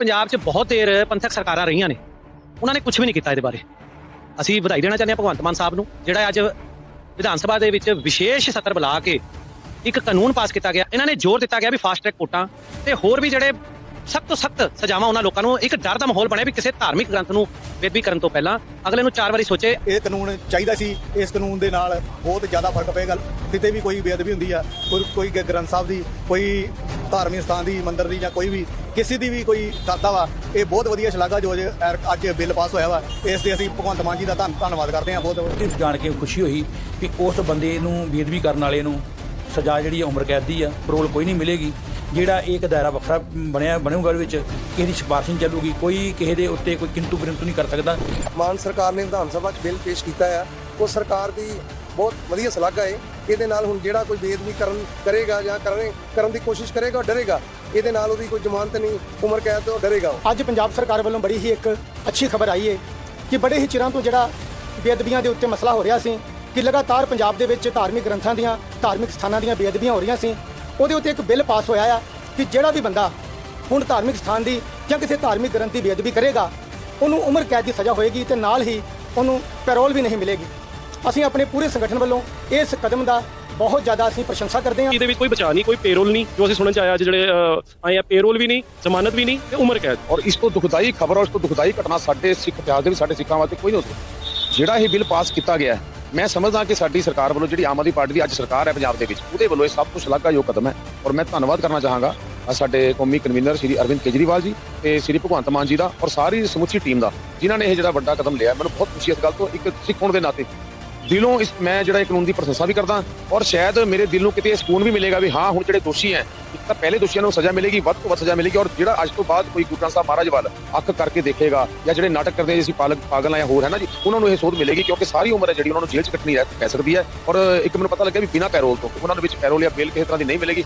ਪੰਜਾਬ 'ਚ ਬਹੁਤ ਦੇਰ ਪੰਥਕ ਸਰਕਾਰਾਂ ਰਹੀਆਂ ਨੇ। ਉਹਨਾਂ ਨੇ ਕੁਝ ਵੀ ਨਹੀਂ ਕੀਤਾ ਇਹਦੇ ਬਾਰੇ। ਅਸੀਂ ਵਧਾਈ ਦੇਣਾ ਚਾਹੁੰਦੇ ਹਾਂ ਭਗਵੰਤ ਮਾਨ ਸਾਹਿਬ ਨੂੰ, ਜਿਹੜਾ ਅੱਜ ਵਿਧਾਨ ਸਭਾ ਦੇ ਵਿੱਚ ਵਿਸ਼ੇਸ਼ ਸੱਤਰ ਬੁਲਾ ਕੇ ਇੱਕ ਕਾਨੂੰਨ ਪਾਸ ਕੀਤਾ ਗਿਆ। ਇਹਨਾਂ ਨੇ ਜ਼ੋਰ ਦਿੱਤਾ ਗਿਆ ਵੀ ਫਾਸਟ ਟਰੈਕ ਕੋਰਟਾਂ ਤੇ ਹੋਰ ਵੀ ਜਿਹੜੇ ਸਖਤ ਤੋਂ ਸਖਤ ਸਜ਼ਾਵਾਂ ਉਹਨਾਂ ਲੋਕਾਂ ਨੂੰ ਇੱਕ ਡਰ ਦਾ ਮਾਹੌਲ ਬਣਿਆ ਵੀ ਕਿਸੇ ਧਾਰਮਿਕ ਗ੍ਰੰਥ ਨੂੰ ਬੇਦਬੀ ਕਰਨ ਤੋਂ ਪਹਿਲਾਂ। ਅਗਲੇ ਨੂੰ ਚਾਰ ਵਾਰੀ ਸੋਚੇ। ਇਹ ਕਾਨੂੰਨ ਚਾਹੀਦਾ ਸੀ, ਇਸ ਕਾਨੂੰਨ ਦੇ ਨਾਲ ਬਹੁਤ ਜ਼ਿਆਦਾ ਫ਼ਰਕ ਪਏਗਾ। ਕਿਤੇ ਵੀ ਕੋਈ ਬੇਅਦਬੀ ਹੁੰਦੀ ਆ, ਕੋਈ ਕੋਈ ਗ੍ਰੰਥ ਸਾਹਿਬ ਦੀ ਕੋਈ ਧਾਰਮਿਕ ਸਥਾਨ ਦੀ ਮੰਦਿਰ ਦੀ ਜਾਂ ਕੋਈ ਵੀ ਕਿਸੇ ਦੀ ਵੀ ਕੋਈ ਕਰਦਾ ਵਾ ਇਹ ਬਹੁਤ ਵਧੀਆ ਸ਼ਲਾਘਾ ਜੋ ਅੱਜ ਅੱਜ ਬਿੱਲ ਪਾਸ ਹੋਇਆ ਵਾ। ਇਸ ਦੇ ਅਸੀਂ ਭਗਵੰਤ ਮਾਨ ਜੀ ਦਾ ਧੰਨ- ਧੰਨਵਾਦ ਕਰਦੇ ਹਾਂ ਬਹੁਤ ਜਾਣ ਕੇ ਖੁਸ਼ੀ ਹੋਈ ਕਿ ਉਸ ਬੰਦੇ ਨੂੰ ਬੇਦਬੀ ਕਰਨ ਵਾਲੇ ਨੂੰ ਸਜ਼ਾ ਜਿਹੜੀ ਉਮਰ ਕੈਦ ਦੀ ਆ ਪਰੋਲ ਕੋਈ ਨਹੀਂ ਮਿਲੇਗੀ। ਜਿਹੜਾ ਇੱਕ ਦਾਇਰਾ ਵੱਖਰਾ ਬਣਿਆ ਬਣੂਗਾ ਵਿੱਚ ਕਿਸੇ ਦੀ ਸਿਫਾਰਿਸ਼ ਨਹੀਂ ਚੱਲੂਗੀ ਕੋਈ ਕਿਸੇ ਦੇ ਉੱਤੇ ਕੋਈ ਕਿੰਤੂ ਪਰੰਤੂ ਨਹੀਂ ਕਰ ਸਕਦਾ। ਮਾਨ ਸਰਕਾਰ ਨੇ ਵਿਧਾਨ ਸਭਾ 'ਚ ਬਿੱਲ ਪੇਸ਼ ਕੀਤਾ ਹੈ ਉਹ ਸਰਕਾਰ ਦੀ ਬਹੁਤ ਵਧੀਆ ਸ਼ਲਾਘਾ ਹੈ ਇਹਦੇ ਨਾਲ ਹੁਣ ਜਿਹੜਾ ਕੋਈ ਬੇਦਬੀ ਕਰਨ ਕਰੇਗਾ ਜਾਂ ਕਰਨੇ ਕਰਨ ਦੀ ਕੋਸ਼ਿਸ਼ ਕਰੇਗਾ ਉਹ ਡਰੇਗਾ। ਇਹਦੇ ਨਾਲ ਉਹਦੀ ਕੋਈ ਜ਼ਮਾਨਤ ਨਹੀਂ, ਉਮਰ ਕੈਦ ਤੋਂ ਡਰੇਗਾ ਅੱਜ ਪੰਜਾਬ ਸਰਕਾਰ ਵੱਲੋਂ ਬੜੀ ਹੀ ਇੱਕ ਅੱਛੀ ਖਬਰ ਆਈ ਹੈ ਕਿ ਬੜੇ ਹੀ ਚਿਰਾਂ ਤੋਂ ਜਿਹੜਾ ਬੇਅਦਬੀਆਂ ਦੇ ਉੱਤੇ ਮਸਲਾ ਹੋ ਰਿਹਾ ਸੀ ਕਿ ਲਗਾਤਾਰ ਪੰਜਾਬ ਦੇ ਵਿੱਚ ਧਾਰਮਿਕ ਗ੍ਰੰਥਾਂ ਦੀਆਂ, ਧਾਰਮਿਕ ਸਥਾਨਾਂ ਦੀਆਂ ਬੇਅਦਬੀਆਂ ਹੋ ਰਹੀਆਂ ਸੀ, ਉਹਦੇ ਉੱਤੇ ਇੱਕ ਬਿੱਲ ਪਾਸ ਹੋਇਆ ਆ ਕਿ ਜਿਹੜਾ ਵੀ ਬੰਦਾ ਹੁਣ ਧਾਰਮਿਕ ਸਥਾਨ ਦੀ ਜਾਂ ਕਿਸੇ ਧਾਰਮਿਕ ਗ੍ਰੰਥ ਦੀ ਬੇਅਦਬੀ ਕਰੇਗਾ, ਉਹਨੂੰ ਉਮਰ ਕੈਦ ਦੀ ਸਜ਼ਾ ਹੋਏਗੀ ਤੇ ਨਾਲ ਹੀ ਉਹਨੂੰ ਪੈਰੋਲ ਵੀ ਨਹੀਂ ਮਿਲੇਗੀ। ਅਸੀਂ ਆਪਣੇ ਪੂਰੇ ਸੰਗਠਨ ਵੱਲੋਂ ਇਸ ਕਦਮ ਦਾ ਬਹੁਤ ਜ਼ਿਆਦਾ ਅਸੀਂ ਪ੍ਰਸ਼ੰਸਾ ਕਰਦੇ ਹਾਂ। ਇਹਦੇ ਵਿੱਚ ਕੋਈ ਬਚਾ ਨਹੀਂ ਕੋਈ ਪੇਰੋਲ ਨਹੀਂ ਜੋ ਅਸੀਂ ਸੁਣਨ ਚ ਆਇਆ ਅੱਜ ਜਿਹੜੇ ਆਏ ਆ ਪੇਰੋਲ ਵੀ ਨਹੀਂ ਜ਼ਮਾਨਤ ਵੀ ਨਹੀਂ ਤੇ ਉਮਰ ਕੈਦ ਔਰ ਇਸ ਤੋਂ ਦੁਖਦਾਈ ਖਬਰ ਔਰ ਇਸ ਤੋਂ ਦੁਖਦਾਈ ਘਟਨਾ ਸਾਡੇ ਸਿੱਖ ਇਤਿਹਾਸ ਦੇ ਵਿੱਚ ਸਾਡੇ ਸਿੱਖਾਂ ਵਾਸਤੇ ਕੋਈ ਨਹੀਂ ਹੋ ਸਕਦੀ ਜਿਹੜਾ ਇਹ ਬਿੱਲ ਪਾਸ ਕੀਤਾ ਗਿਆ ਹੈ ਮੈਂ ਸਮਝਦਾ ਕਿ ਸਾਡੀ ਸਰਕਾਰ ਵੱਲੋਂ ਜਿਹੜੀ ਆਮ ਆਦਮੀ ਪਾਰਟੀ ਦੀ ਅੱਜ ਸਰਕਾਰ ਹੈ ਪੰਜਾਬ ਦੇ ਵਿੱਚ ਉਹਦੇ ਵੱਲੋਂ ਇਹ ਸਭ ਤੋਂ ਸ਼ਲਾਘਾਯੋਗ ਕਦਮ ਹੈ। ਔਰ ਮੈਂ ਧੰਨਵਾਦ ਕਰਨਾ ਚਾਹਾਂਗਾ ਸਾਡੇ ਕੌਮੀ ਕਨਵੀਨਰ ਸ਼੍ਰੀ ਅਰਵਿੰਦ ਕੇਜਰੀਵਾਲ ਜੀ ਤੇ ਸ਼੍ਰੀ ਭਗਵੰਤ ਮਾਨ ਜੀ ਦਾ ਔਰ ਸਾਰੀ ਸਮੁੱਚੀ ਟੀਮ ਦਾ ਜਿਨ੍ਹਾਂ ਨੇ ਇਹ ਜਿਹੜਾ ਵੱਡਾ ਕਦਮ ਲਿਆ ਮੈਨੂੰ ਬਹੁਤ ਖੁਸ਼ੀ ਇਸ ਗੱਲ ਤੋਂ ਇੱਕ ਸਿੱਖ ਹੋਣ ਦੇ ਨਾਤੇ ਦਿਲੋਂ ਇਸ ਮੈਂ ਜਿਹੜਾ ਇਹ ਕਾਨੂੰਨ ਦੀ ਪ੍ਰਸ਼ੰਸਾ ਵੀ ਕਰਦਾ ਔਰ ਸ਼ਾਇਦ ਮੇਰੇ ਦਿਲ ਨੂੰ ਕਿਤੇ ਇਹ ਸਕੂਨ ਵੀ ਮਿਲੇਗਾ ਵੀ ਹਾਂ, ਹੁਣ ਜਿਹੜੇ ਦੋਸ਼ੀ ਹੈ, ਇੱਕ ਤਾਂ ਪਹਿਲੇ ਦੋਸ਼ੀਆਂ ਨੂੰ ਸਜ਼ਾ ਮਿਲੇਗੀ, ਵੱਧ ਤੋਂ ਵੱਧ ਸਜ਼ਾ ਮਿਲੇਗੀ ਔਰ ਜਿਹੜਾ ਅੱਜ ਤੋਂ ਬਾਅਦ ਕੋਈ ਗੁਰੂ ਗ੍ਰੰਥ ਸਾਹਿਬ ਮਹਾਰਾਜ ਵੱਲ ਅੱਖ ਕਰਕੇ ਦੇਖੇਗਾ ਜਾਂ ਜਿਹੜੇ ਨਾਟਕ ਕਰਦੇ ਜਿਵੇਂ ਪਾਲਕ ਪਾਗਲ ਆ ਜਾਂ ਹੋਰ, ਹੈ ਨਾ ਜੀ, ਉਹਨਾਂ ਨੂੰ ਇਹ ਸੋਧ ਮਿਲੇਗੀ ਕਿਉਂਕਿ ਸਾਰੀ ਉਮਰ ਹੈ ਜਿਹੜੀ ਉਹਨਾਂ ਨੂੰ ਜੇਲ੍ਹ 'ਚ ਕੱਟਣੀ ਰਹਿ ਪੈ ਸਕਦੀ ਹੈ ਔਰ ਇੱਕ ਮੈਨੂੰ ਪਤਾ ਲੱਗਿਆ ਵੀ ਬਿਨਾਂ ਪੈਰੋਲ ਤੋਂ ਉਹਨਾਂ ਦੇ ਵਿੱਚ ਪੈਰੋਲ ਜਾਂ ਬੇਲ ਕਿਸੇ ਤਰ੍ਹਾਂ ਦੀ ਨਹੀਂ ਮਿਲੇਗੀ।